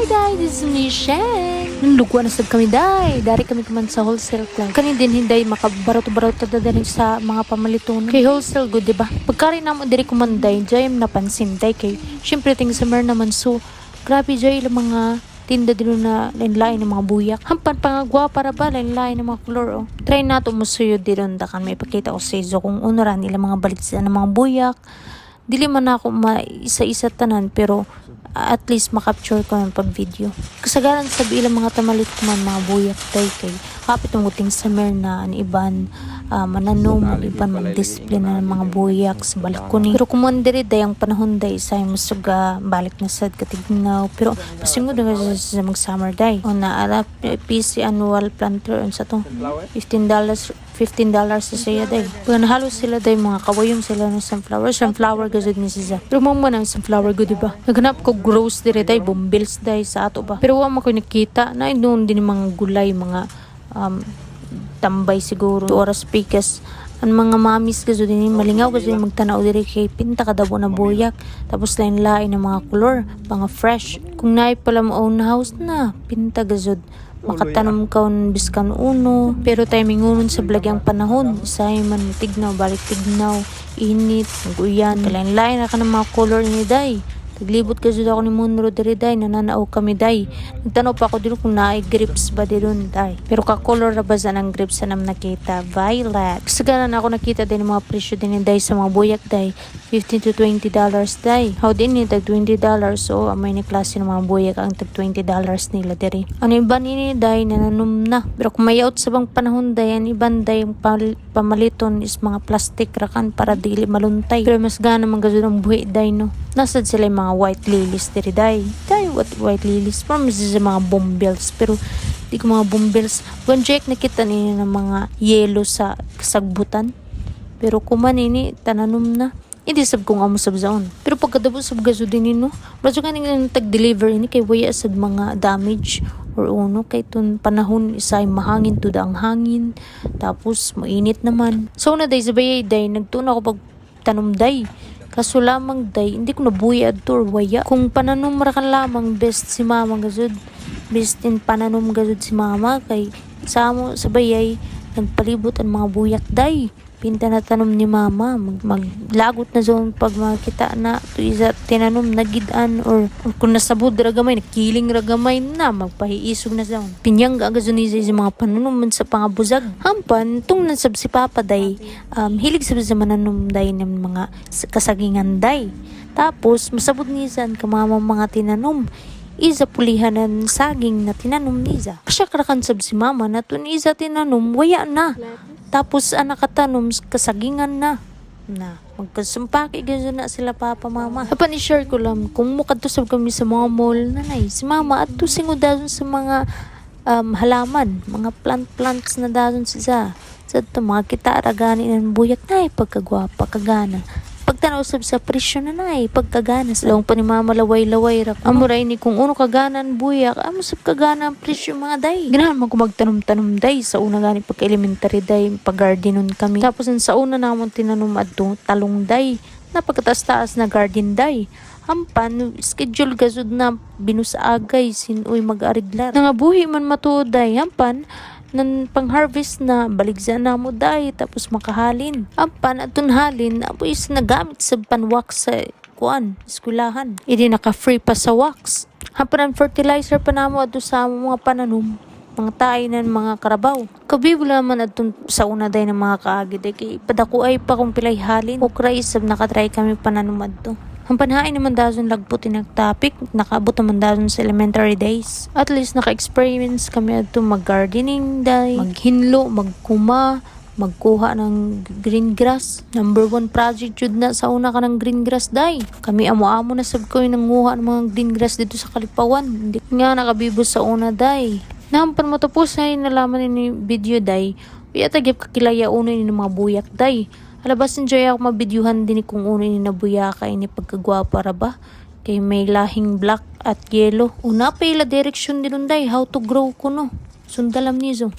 Hi, guys! This is Michelle. Nalugwa na sab kami, day. Dari kami kaman sa wholesale club. Kani din hindi makabarato-barato da din sa mga pamaliton. Kay wholesale good, di ba? Pagkari na mo diri kumanday, jayem napansin, day. Kay, syempre, ting summer naman, so, grabe, jay, ilang mga tinda din na lain ng mga buyak. Hampan pangagwa para ba lain lain ng mga color oh. Try nato mo suyo din kan may pakita ko sa izo kung uno ran nila mga balitsa ng mga buyak. Dili man ako maisa-isa tanan pero at least makapture ko ng pag video. Kasagaran sa ilang mga tamalit man mga buyak tay kay kapit ng uting summer na ang iban uh, mananom, ang iban mag-display na ng mga buyak sa balkoni. Pero kumandiri day ang panahon day sa musuga balik na sad katignaw. Pero pasingod nga sa, sa mag-summer day. O na ala PC annual planter sa to. $15 $15 sa siya day. Pag nahalo sila day mga kawayong sila ng sunflower. Sunflower gazud ni siya. Pero mo man ang sunflower good diba? Naghanap ko gross dire day, bumbills day sa ato ba. Pero wa man ko nakita na doon din mga gulay, mga um, tambay siguro. Two oras pikas. Ang mga mamis kasi din malingaw kasi magtanaw diri kay pinta kadabo na buyak. Tapos lain lain ng mga color mga fresh. Kung naay pala mo own house na pinta gazod makatanom ka biskan uno. Pero timing unon sa blagyang panahon say man tignaw balik tignaw init guyan kalain lain na ka ng mga color ni day Taglibot ka ako ni Munro diri day, nananao kami day. Nagtanong pa ako dito kung naay grips ba diron day. Pero ka-color na ba sa ng grips na nam nakita? Violet. Kasagaran ako nakita din mga presyo din day sa mga buyak day. 15 to 20 dollars day. How din ni tag 20 dollars so amay ni klase ng mga buyak ang tag 20 dollars nila diri. Ano iba ni day nananum na. Pero kung mayaot sa bang panahon day, ang iban day pal- pamaliton is mga plastic rakan para dili maluntay. Pero mas gana man gazon ang buhi day no. Nasad sila yung mga white lilies diri day. Day what white lilies from sa mga bombills pero di ko mga bombills. Kung Jake nakita niya ng mga yellow sa kasagbutan. Pero kuman ini tananom na. Hindi sab kung amo sab zaon. Pero pagkadabo sab gaso din no. Radyo kaning tag-deliver ini kay waya sad mga damage or uno kay tun panahon isay mahangin to ang hangin tapos mainit naman. So na day sabay day nagtuna ko pag tanom day. Kaso lamang day, hindi ko nabuhi adto or waya. Kung pananom ra ka lamang, best si mama gazud. Best in pananom gazud si mama kay sa amo sa bayay nagpalibot ang mga buyak day. Pinta na tanom ni mama, mag, maglagot na zon pag makita na to isa tinanom na gidan or, kung nasabod ragamay, nakiling ragamay na, magpahiisog na zon. Pinyang agazon sa mga pananom sa pangabuzag. Hampan, tung nasab si papa day, um, hilig sa sa mananom day ng mga kasagingan day. Tapos, masabot nisan kamama mga tinanom isa pulihan ng saging na tinanom niza. Siya karakansab si mama na tun isa tinanom, waya na. Tapos anak katanom, kasagingan na. Na, magkasumpaki ganyan na sila papa mama. Hapan i-share ko lang, kung mukadto kami sa mga mall, nanay, si mama at to singudazon sa mga um, halaman, mga plant-plants na dazon siya. Sa ito, mga kita aragani ng buyak na pagkagwapa, kagana pagtanaw sab sa presyo na nay pagkagana sa long pa ni mama laway-laway ra amuray ni kung uno kaganan buyak amo sab kagana ang presyo mga day. Ganahan man ko magtanom-tanom day. Sa una gani pagka elementary day pag gardenon kami. Tapos sa una namon tinanom adto talong day. Na pagkataas-taas na garden day. Hampan schedule gazud na binusagay sinuy mag-ariglar nga buhi man matuod day. Hampan nan pang-harvest na baligsa na mo day tapos makahalin. Ampan atun halin apo is nagamit sa panwax sa kuan, eskulahan. Idi naka-free pa sa wax. Hampan ang fertilizer pa namo ato sa mga pananom mga tayo ng mga karabaw. Kabibula man atun sa una day ng mga kaagid kay padako ay pa kung pilay halin. Okra isab nakatry kami pananumad to. Ang panhain naman dazon lagputin ng topic, nakaabot naman dazon sa elementary days. At least naka-experience kami ato mag-gardening day, maghinlo, magkuma, magkuha ng green grass. Number one project yun na sa una ka ng green grass day. Kami amo-amo na sab ko yung nanguha ng mga green grass dito sa Kalipawan. Hindi nga nakabibos sa una day. Nahampan mo tapos ay nalaman ni video day. Uya tagip kakilaya uno ni mga buyak day. Alabas enjoy ako mabidyuhan din kung uno ni nabuya kay ni pagkagwapa ra ba. Kay may lahing black at yellow. Una pa ila direksyon din day how to grow ko no. Sundalam nizo.